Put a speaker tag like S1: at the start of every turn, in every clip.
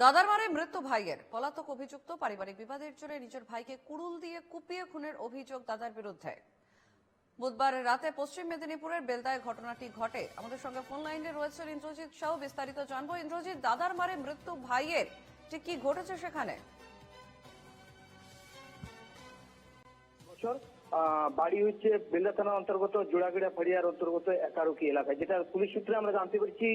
S1: দাদার মারে মৃত্যু ভাইয়ের। পলাতক অভিযুক্ত পারিবারিক বিবাদের জোরে নিজের ভাইকে কুড়ুল দিয়ে কুপিয়ে খুনের অভিযোগ দাদার বিরুদ্ধে। বুধবার রাতে পশ্চিম মেদিনীপুরের বেলদায় ঘটনাটি ঘটে। আমাদের সঙ্গে ফোন লাইনে রয়েছেন ইন্দ্রজিৎ সাহ, বিস্তারিত জানব। ইন্দ্রজিৎ, দাদার মারে মৃত্যু ভাইয়ের ঠিক কি ঘটেছে সেখানে?
S2: বছর বাড়ি হচ্ছে বেলদা থানার অন্তর্গত জোড়াগড়িয়া ফাড়িয়ার অন্তর্গত একারুকি এলাকায়। যেটা পুলিশ সূত্রে আমরা জানতে পেরেছি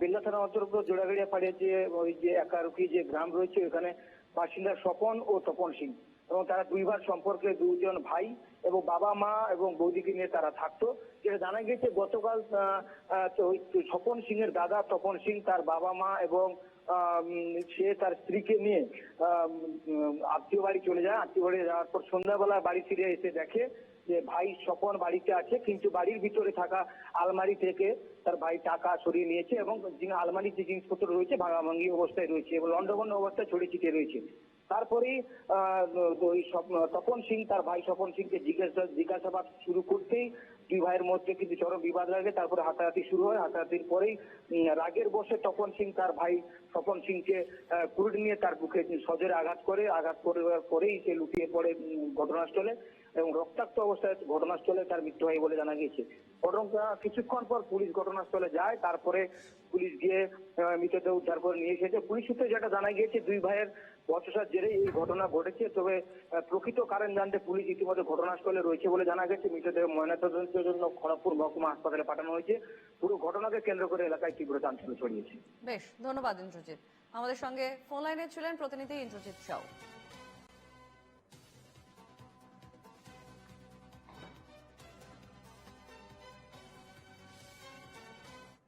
S2: বেলদা থানার অন্তর্গত, জোড়াগড়িয়া ফাড়িয়ার যে, ওই যে একারুকি যে গ্রাম রয়েছে ওখানে বাসিন্দা স্বপন ও তপন সিং এবং তারা দুইবার সম্পর্কে দুজন ভাই এবং বাবা, মা এবং বৌদিকে নিয়ে তারা থাকতো। যেটা জানা গেছে গতকাল স্বপন সিং এর দাদা তপন সিং, তার বাবা, মা এবং সে তার স্ত্রীকে নিয়ে আত্মীয় বাড়ি চলে যায়। আত্মীয় বাড়ি যাওয়ার পর সন্ধ্যাবেলা বাড়ি ফিরে এসে দেখে যে ভাই স্বপন বাড়িতে আছে, কিন্তু বাড়ির ভিতরে থাকা আলমারি থেকে তার ভাই টাকা সরিয়ে নিয়েছে এবং আলমারির যে জিনিসপত্র রয়েছে, ভাঙাভাঙি অবস্থায় রয়েছে এবং লন্ডভন্ড অবস্থায় ছড়িয়ে ছিটিয়ে রয়েছে। ওই তপন সিং, তার ভাই স্বপন সিংকে জিজ্ঞাসা, জিজ্ঞাসাবাদ শুরু করতেই দুই ভাইয়ের মধ্যে কিন্তু চরম বিবাদ লাগে, তারপরে হাতাহাতি শুরু হয়, হাতাহাতির পরেই রাগের বসে তপন সিং তার ভাই স্বপন সিংকে কুড়ুল নিয়ে তার বুকে সজোরে আঘাত করে, আঘাত করার পরেই সে লুটিয়ে পড়ে ঘটনাস্থলে এবং রক্তাক্ত অবস্থায় ঘটনাস্থলে তার মৃত্যু হয় বলে জানা গিয়েছে। কিছুক্ষণ পর পুলিশ ঘটনাস্থলে যায়, তারপরে পুলিশ গিয়ে মৃতদেহ উদ্ধার করে নিয়ে এসেছে। পুলিশ সূত্রে যেটা জানা গিয়েছে, দুই ভাইয়ের বচসার জেরেই এই ঘটনা ঘটেছে। তবে প্রকৃত কারণ জানতে পুলিশ ইতিমধ্যে ঘটনাস্থলে রয়েছে বলে জানা গেছে। মৃতদেহ ময়নাতদন্তের জন্য খড়গপুর মহকুমা হাসপাতালে পাঠানো হয়েছে। পুরো ঘটনাকে কেন্দ্র করে এলাকায় তীব্র চাঞ্চল্য ছড়িয়েছে।
S1: বেশ, ধন্যবাদ ইন্দ্রজিৎ। আমাদের সঙ্গে ফোন লাইনে ছিলেন প্রতিনিধি ইন্দ্রজিৎ সাউ।